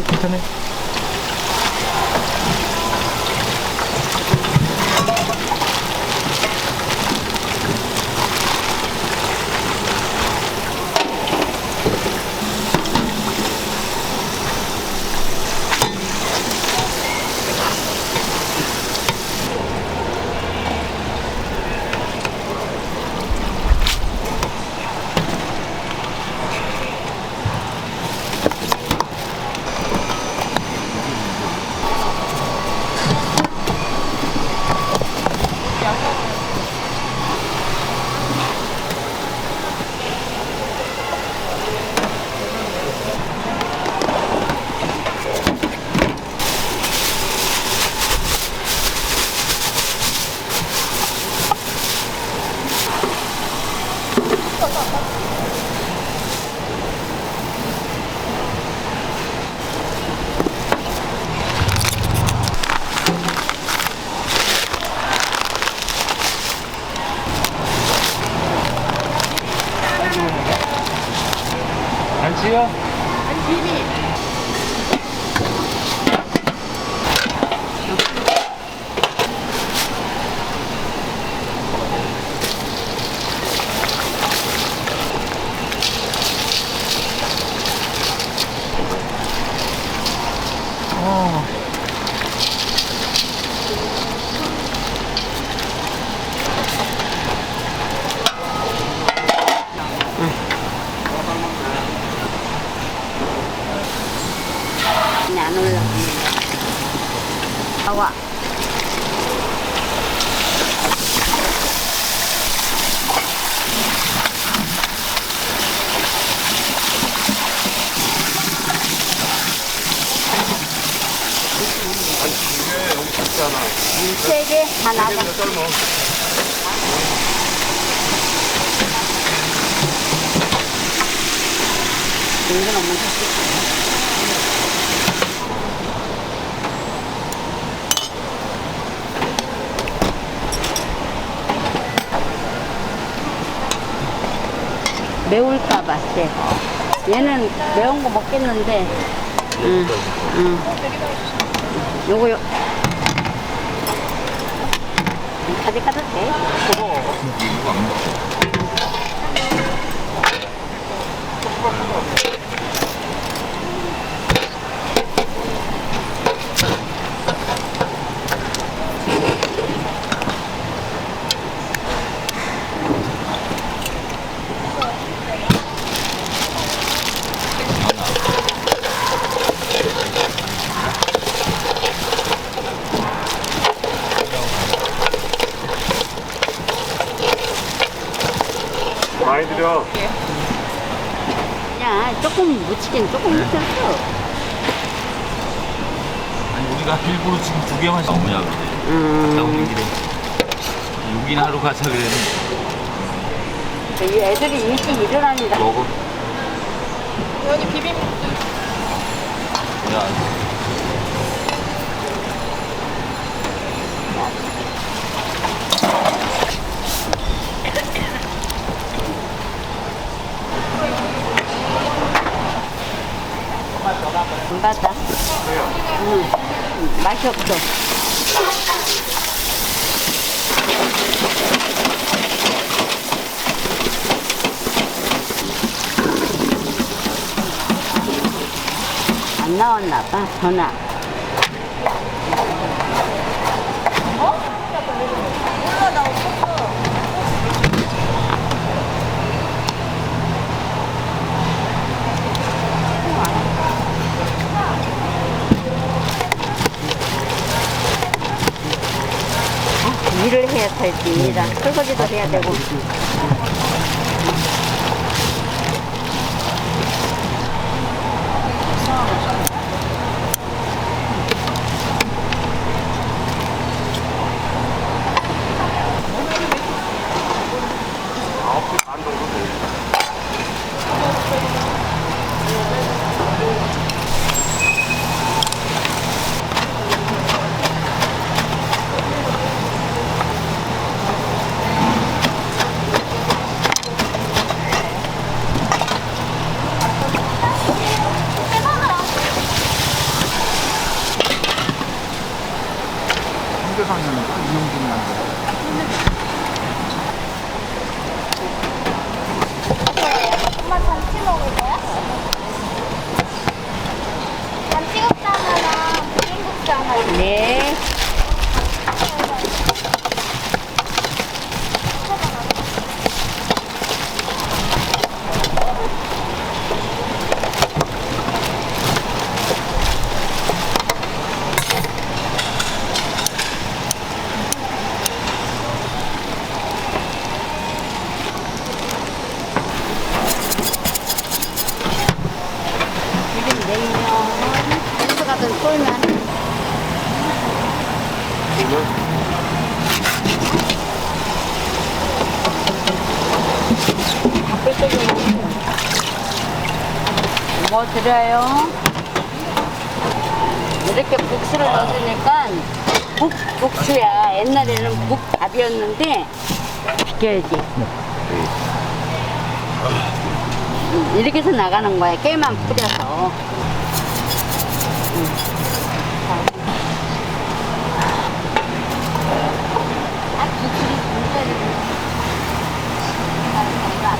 괜찮네. 안치요? 어. 그냥 안 올라. 나와. 세 개, 하나가. 이건 엄마 샀지. 매울까봐 쎄. 얘는 매운 거 먹겠는데. 응, 응. 요거 요. 가지 가도 돼. 많 이 드려. 야, 조금 묻히긴 조금 묻혔어. 아니 우리가 일부러 지금 두 개만 먹냐 그래. 음. 나오는 길에 여기나 하러 가자 그랬는데 이 애들이 일찍 일어납니다. 먹어. 여기 비빔 야 안 받아. 응. 응, 맛이 없어. 안 나왔나 봐, 전화. 일을 해야 일이랑 설거지도 해야 되고. 어떤 쫄면. 뭐 드려요? 이렇게 국수를 넣으니까 국, 국수야. 옛날에는 국밥이었는데 비켜야지. 음, 이렇게 해서 나가는 거야. 깨만 뿌려서. 아, 국수를 진짜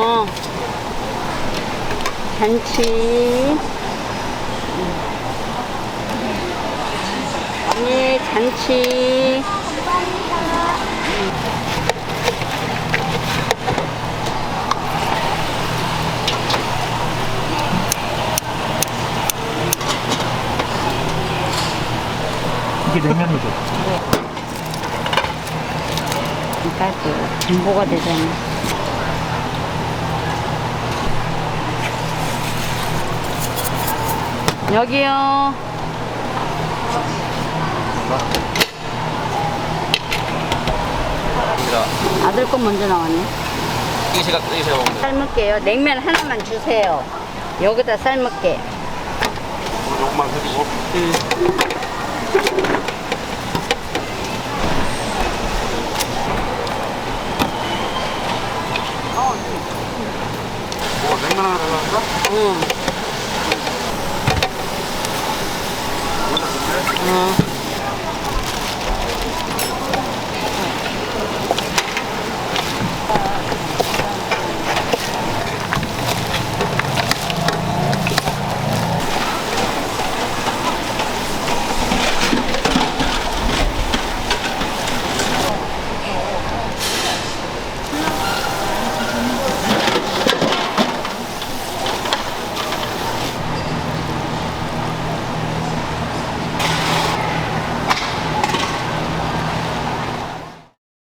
어. 잔치. 언니, 잔치. 이게 냉면이죠. 그러니까 또 정보가 되잖아. 여기요. 아들 거 먼저 나왔네. 이게 제가 이게 제가 먹는 삶을게요. 냉면 하나만 주세요. 여기다 삶을게. 조금만 해주고. 뭐 냉면 하나 달라니까? 응. 응.